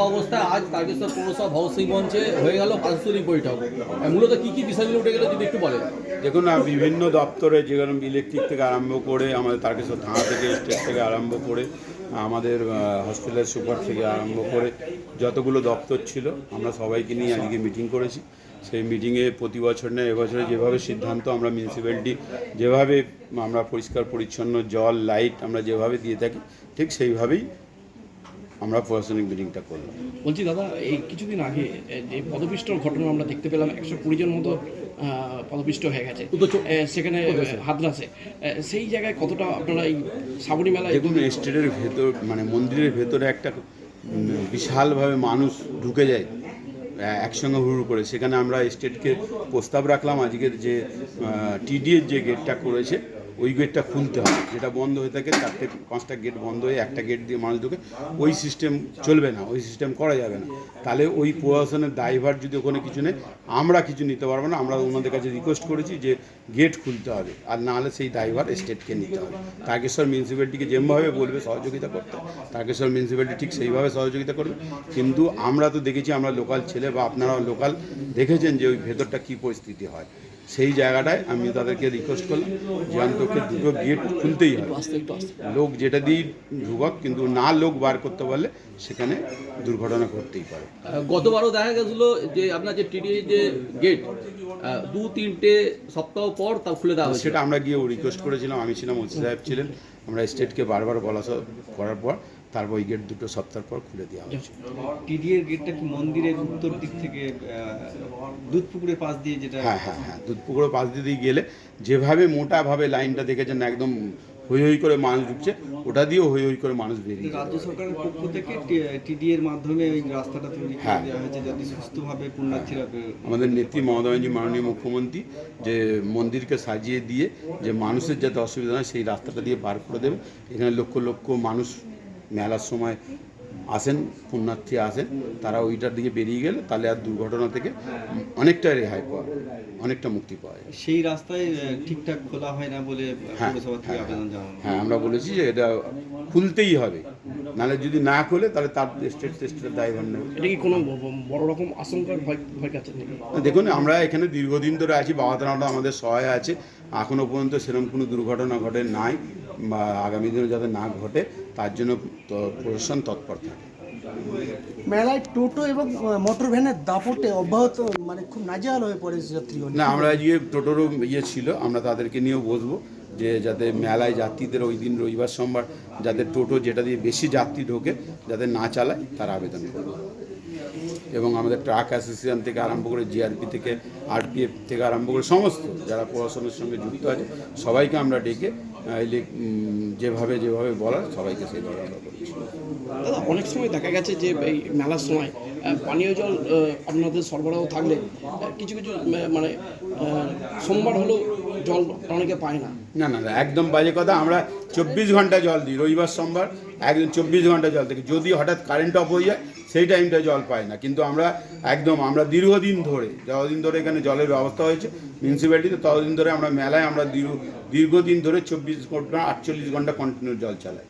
অবস্থায় আজ পৌরসভা হয়ে গেল বাৎসরিক বৈঠক। মূলত কি কি বিষয়গুলো উঠে গেল, যদি একটু বলেন? দেখুন বিভিন্ন দপ্তরে যেরকম ইলেকট্রিক থেকে আরম্ভ করে আমাদের তারকেশ্বর থানা থেকে স্টেট থেকে আরম্ভ করে আমাদের হসপিটাল সুপার থেকে আরম্ভ করে যতগুলো দপ্তর ছিল, আমরা সবাইকে নিয়ে আজকে মিটিং করেছি। সেই মিটিংয়ে প্রতি বছর না, এবছরে যেভাবে সিদ্ধান্ত আমরা মিউনিসিপ্যালিটি যেভাবে আমরা পরিষ্কার, পরিচ্ছন্ন, জল লাইট আমরা যেভাবে দিয়ে থাকি, ঠিক সেইভাবেই আমরা প্রশাসনিক মিটিংটা করলাম। বলছি দাদা এই কিছুদিন আগে যে পদপিষ্টর ঘটনা আমরা দেখতে পেলাম একশো কুড়ি জন মতো পদপিষ্ট হয়ে গেছে। সেখানে হাতরাসে। সেই জায়গায় কতটা আপনারা এই শ্রাবণী মেলায় দেখুন স্টেটের ভেতর মানে মন্দিরের ভেতরে একটা বিশালভাবে মানুষ ঢুকে যায় একসঙ্গে হুড় করে। সেখানে আমরা স্টেটকে প্রস্তাব রাখলাম আজকের যে টিডিএর যে গেটটা করেছে ওই গেটটা খুলতে হবে। যেটা বন্ধ হয়ে থাকে, চারটে, পাঁচটা গেট বন্ধ হয়ে একটা গেট দিয়ে মানুষ ঢুকে, ওই সিস্টেম চলবে না, ওই সিস্টেম করা যাবে না। তাহলে ওই প্রশাসনের দায়ভার যদি ওখানে কিছু নেই আমরা কিছু নিতে পারব না, আমরা ওনাদের কাছে রিকোয়েস্ট করেছি যে গেট খুলতে হবে, আর না হলে সেই দায়ভার স্টেটকে নিতে হবে। তারকেশ্বর মিউনিসিপ্যালিটিকে যেভাবে বলবে, সহযোগিতা করতে তারকেশ্বর মিউনিসিপ্যালিটি ঠিক সেইভাবে সহযোগিতা করবে। কিন্তু আমরা তো দেখেছি, আমরা লোকাল ছেলে বা আপনারা লোকাল দেখেছেন যে ওই ভেতরটা কী পরিস্থিতি হয়। সেই জায়গাটায় আমি তাদেরকে রিকোয়েস্ট করলাম যে অন্তকে দুটো গেট খুলতেই হবে। লোক যেটা দিয়ে ঢুকক কিন্তু না লোক বার করতে পারলে সেখানে দুর্ঘটনা ঘটতেই পারে। গতবারও দেখা গেছিল যে আপনার যে টিডি যে গেট দু তিনটে সপ্তাহ পর তা খুলে দেওয়া সেটা আমরা গিয়ে রিকোয়েস্ট করেছিলাম। আমি ছিলাম ওসি সাহেব ছিলেন। আমরা স্টেটকে বারবার বলা করার পর তারপর ওই গেট দুটো সপ্তাহ পর খুলে দেওয়া হবে টিডিএর গেটটা কি মন্দিরের উত্তর দিক থেকে দুধ পুকুরের পাশ দিয়ে যেটা হ্যাঁ হ্যাঁ হ্যাঁ দুধপুকুরের পাশ দিয়ে দিয়ে গেলে। যেভাবে মোটাভাবে লাইনটা দেখেছেন একদম হই হই করে মানুষ ঢুকছে ওটা দিয়েও হই হই করে মানুষ বেরিয়ে রাজ্য সরকারের পক্ষ থেকে টিডিএর মাধ্যমে ওই রাস্তাটা তৈরি করে হ্যাঁ। দেওয়া হয়েছে যাতে সুস্থভাবে পুণ্যার্থীরা আমাদের নেত্রী মমতাবাঞ্জি মাননীয় মুখ্যমন্ত্রী যে মন্দিরকে সাজিয়ে দিয়ে যে মানুষের যাতে অসুবিধা হয় সেই রাস্তাটা দিয়ে বার করে দেবে। এখানে লক্ষ লক্ষ মানুষ মেলার সময় আসেন পুণ্যার্থী আসেন তারা ওইটার দিকে বেরিয়ে গেলে তাহলে আর দুর্ঘটনা থেকে অনেকটা রেহাই পাওয়া অনেকটা মুক্তি পাওয়া যায়। সেই রাস্তায় ঠিকঠাক খোলা হয় না বলে হ্যাঁ, হ্যাঁ, হ্যাঁ? আমরা বলেছি যে এটা খুলতেই হবে নাহলে যদি না খোলে তাহলে তার স্টেট স্টেটের দায়ভার নেবে। এটা কি কোনো বড় রকম আশঙ্কার ভয় ভয় কাছে দেখুন আমরা এখানে দীর্ঘদিন ধরে আছি বাবাতানাটা আমাদের সহায় আছে এখনও পর্যন্ত সেরকম কোনো দুর্ঘটনা ঘটে নাই। আগামী দিনে যাতে না ঘটে তার জন্য প্রশাসন তৎপর থাকে। মেলায় টোটো এবং মোটর ভ্যানের দাপটে অব্যাহত মানে খুব নাজেহাল হয়ে পড়েছে যাত্রীগণ। না আমরা আজকে টোটোরও ইয়ে ছিল আমরা তাদেরকে নিয়েও বসবো যে যাতে মেলায় যাত্রীদের ওই দিন রবিবার সোমবার যাদের টোটো যেটা দিয়ে বেশি যাত্রী ঢোকে যাতে না চালায় তার আবেদন করব। এবং আমাদের ট্রাক অ্যাসোসিয়েশন থেকে আরম্ভ করে জিআরপি থেকে আরপিএফ থেকে আরম্ভ করে সমস্ত যারা প্রশাসনের সঙ্গে যুক্ত আছে সবাইকে আমরা ডেকে যেভাবে যেভাবে বলার সবাইকে সেই ধরনের দাদা, অনেক সময় দেখা গেছে যে এই মেলার সময় পানীয় জল আপনাদের সরবরাহ থাকলে কিছু কিছু মানে সোমবার হলেও জল অনেকে পায় না। না না না, একদম বাজে কথা। আমরা চব্বিশ ঘণ্টা জল দিই, রবিবার, সোমবার একদম চব্বিশ ঘণ্টা জল দেখি। যদি হঠাৎ কারেন্ট অফ হয়ে যায়, সেই টাইমটা জল পায় না। কিন্তু আমরা একদম, আমরা দীর্ঘদিন ধরে, যতদিন ধরে এখানে জলের ব্যবস্থা হয়েছে মিউনিসিপ্যালিটিতে ততদিন ধরে আমরা মেলায় আমরা দীর্ঘ, দীর্ঘদিন ধরে চব্বিশ ঘণ্টা, আটচল্লিশ ঘণ্টা কন্টিনিউ জল চালাই।